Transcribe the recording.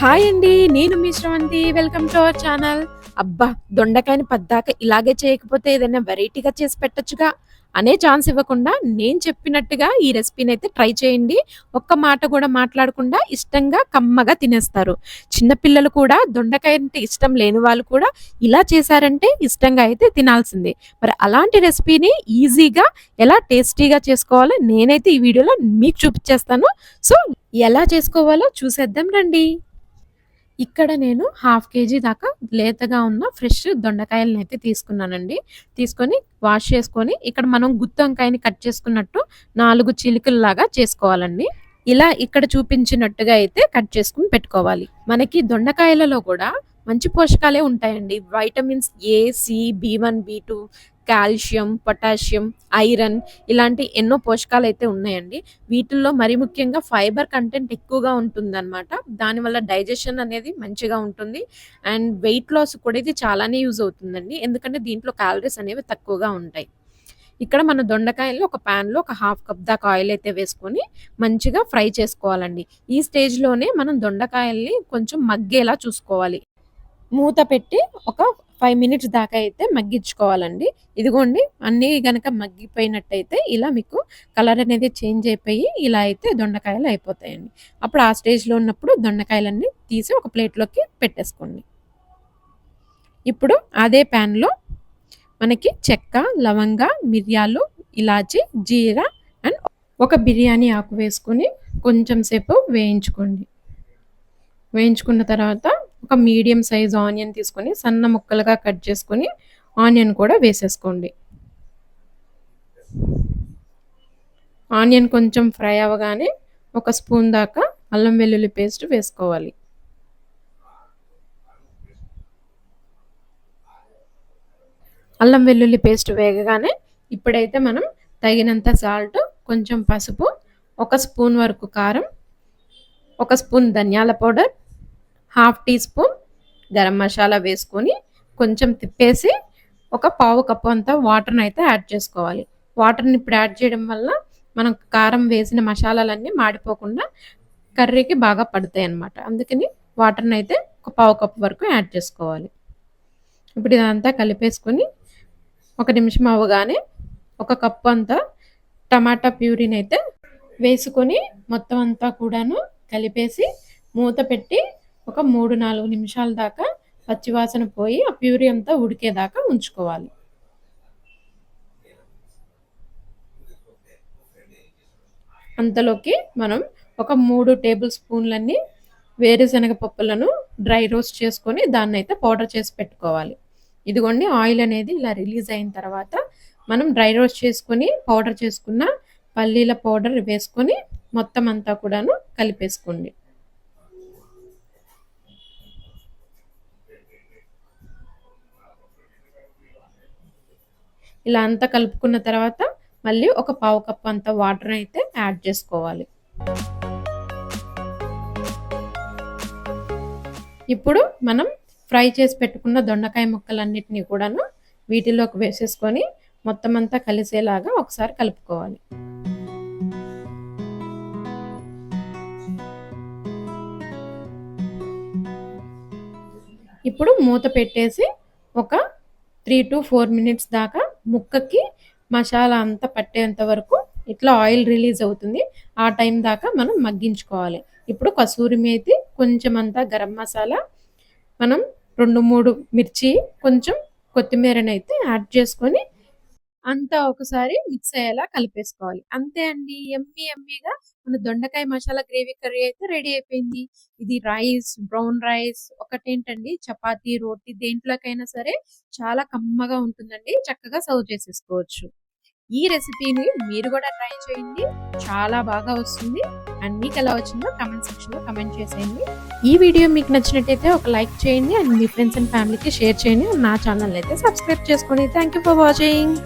Hi అండి నేను మీ Sravanthi. Welcome to our channel అబ్బా దొండకాయని పద్దాక ఇలాగే చేయకపోతే ఏదైనా వెరైటీగా చేసి పెట్టచ్చుగా? అనే ఛాన్స్ ఇవ్వకుండా నేను చెప్పినట్టుగా ఈ రెసిపీని అయితే ట్రై చేయండి. ఒక్క మాట కూడా మాట్లాడకుండా ఇష్టంగా కమ్మగా తినేస్తారు. చిన్నపిల్లలు కూడా దొండకాయ అంటే ఇష్టం లేని వాళ్ళు కూడా ఇలా చేశారంటే ఇష్టంగా అయితే తినాల్సిందే. మరి అలాంటి రెసిపీని ఈజీగా ఎలా టేస్టీగా చేసుకోవాలో నేనైతే ఈ వీడియోలో మీకు చూపించేస్తాను. సో ఎలా చేసుకోవాలో చూసేద్దాం రండి. ఇక్కడ నేను హాఫ్ కేజీ దాకా లేతగా ఉన్న ఫ్రెష్ దొండకాయలను అయితే తీసుకున్నానండి. తీసుకొని వాష్ చేసుకొని ఇక్కడ మనం గుత్తి వంకాయని కట్ చేసుకున్నట్టు నాలుగు చిలుకల్లాగా చేసుకోవాలండి. ఇలా ఇక్కడ చూపించినట్టుగా అయితే కట్ చేసుకుని పెట్టుకోవాలి. మనకి దొండకాయలలో కూడా మంచి పోషకాలే ఉంటాయండి. Vitamins A C B one B two calcium potassium iron ఇలాంటి ఎన్నో పోషకాలు అయితే ఉన్నాయండి. వీటిల్లో మరి ముఖ్యంగా ఫైబర్ కంటెంట్ ఎక్కువగా ఉంటుందన్నమాట. దానివల్ల డైజెషన్ అనేది మంచిగా ఉంటుంది. అండ్ వెయిట్ లాస్ కూడా ఇది చాలానే యూజ్ అవుతుందండి. ఎందుకంటే దీంట్లో క్యాలరీస్ అనేవి తక్కువగా ఉంటాయి. ఇక్కడ మన దొండకాయల్లో ఒక ప్యాన్లో ఒక హాఫ్ కప్ దాకా ఆయిల్ అయితే వేసుకొని మంచిగా ఫ్రై చేసుకోవాలండి. ఈ స్టేజ్లోనే మనం దొండకాయల్ని కొంచెం మగ్గేలా చూసుకోవాలి. మూత పెట్టి ఒక ఫైవ్ మినిట్స్ దాకా అయితే మగ్గించుకోవాలండి. ఇదిగోండి అన్నీ కనుక మగ్గిపోయినట్టయితే ఇలా మీకు కలర్ అనేది చేంజ్ అయిపోయి ఇలా అయితే దొండకాయలు అయిపోతాయండి. అప్పుడు ఆ స్టేజ్లో ఉన్నప్పుడు దొండకాయలన్నీ తీసి ఒక ప్లేట్లోకి పెట్టేసుకోండి. ఇప్పుడు అదే ప్యాన్లో మనకి చెక్క లవంగ మిరియాలు ఇలాచి జీరా అండ్ ఒక బిర్యానీ ఆకు వేసుకొని కొంచెం సేపు వేయించుకోండి. వేయించుకున్న తర్వాత ఒక మీడియం సైజ్ ఆనియన్ తీసుకొని సన్న ముక్కలుగా కట్ చేసుకొని ఆనియన్ కూడా వేసేసుకోండి. ఆనియన్ కొంచెం ఫ్రై అవ్వగానే ఒక స్పూన్ దాకా అల్లం వెల్లుల్లి పేస్ట్ వేసుకోవాలి. అల్లం వెల్లుల్లి పేస్ట్ వేగగానే ఇప్పుడైతే మనం తగినంత సాల్ట్ కొంచెం పసుపు ఒక స్పూన్ వరకు కారం ఒక స్పూన్ ధనియాల powder half teaspoon garam masala వేసుకొని కొంచెం తిప్పేసి ఒక పావు కప్పు అంతా వాటర్ని అయితే యాడ్ చేసుకోవాలి. వాటర్ని ఇప్పుడు యాడ్ చేయడం వల్ల మనం కారం వేసిన మసాలాలన్నీ మాడిపోకుండా కర్రీకి బాగా పడతాయి అన్నమాట. అందుకని వాటర్ని అయితే ఒక పావు కప్పు వరకు యాడ్ చేసుకోవాలి. ఇప్పుడు ఇదంతా కలిపేసుకొని ఒక నిమిషం అవ్వగానే ఒక కప్పు అంతా టమాటా ప్యూరీని అయితే వేసుకొని మొత్తం అంతా కూడాను కలిపేసి మూత పెట్టి ఒక మూడు నాలుగు నిమిషాల దాకా పచ్చివాసన పోయి ఆ ప్యూరీ అంతా ఉడికేదాకా ఉంచుకోవాలి. అంతలోకి మనం ఒక మూడు టేబుల్ స్పూన్లన్నీ వేరుశనగ పప్పులను డ్రై రోస్ట్ చేసుకొని దాన్ని అయితే పౌడర్ చేసి పెట్టుకోవాలి. ఇదిగోండి ఆయిల్ అనేది ఇలా రిలీజ్ అయిన తర్వాత మనం డ్రై రోస్ట్ చేసుకొని పౌడర్ చేసుకున్న పల్లీల పౌడర్ వేసుకొని మొత్తం అంతా కూడాను కలిపేసుకోండి. ఇలా అంతా కలుపుకున్న తర్వాత మళ్ళీ ఒక పావు కప్పు అంత వాటర్ అయితే యాడ్ చేసుకోవాలి. ఇప్పుడు మనం ఫ్రై చేసి పెట్టుకున్న దొండకాయ ముక్కలన్నిటినీ కూడాను వీటిలోకి వేసేసుకొని మొత్తం అంతా కలిసేలాగా ఒకసారి కలుపుకోవాలి. ఇప్పుడు మూత పెట్టేసి ఒక త్రీ టు ఫోర్ మినిట్స్ దాకా ముక్కకి మసాలా అంతా పట్టేంత వరకు ఇట్లా ఆయిల్ రిలీజ్ అవుతుంది. ఆ టైం దాకా మనం మగ్గించుకోవాలి. ఇప్పుడు కసూరి మేతి కొంచెం అంతా గరం మసాలా మనం రెండు మూడు మిర్చి కొంచెం కొత్తిమీరనైతే యాడ్ చేసుకొని అంతా ఒకసారి మిక్స్ అయ్యేలా కలిపేసుకోవాలి. అంతే అండి. ఎమ్మి ఎమ్మిగా మన దొండకాయ మసాలా గ్రేవీ కర్రీ అయితే రెడీ అయిపోయింది. ఇది రైస్ బ్రౌన్ రైస్ ఒకటేంటండి? చపాతి రోటీ దేంట్లోకైనా సరే చాలా కమ్మగా ఉంటుందండి. చక్కగా సర్వ్ చేసేసుకోవచ్చు. ఈ రెసిపీని మీరు కూడా ట్రై చేయండి. చాలా బాగా వస్తుంది. అండ్ మీకు ఎలా వచ్చిందో కమెంట్ సెక్షన్లో కమెంట్ చేసేయండి. ఈ వీడియో మీకు నచ్చినట్టయితే ఒక లైక్ చేయండి. అండ్ మీ ఫ్రెండ్స్ అండ్ ఫ్యామిలీకి షేర్ చేయండి. నా ఛానల్ అయితే సబ్స్క్రైబ్ చేసుకోండి థ్యాంక్ యూ ఫర్ వాచింగ్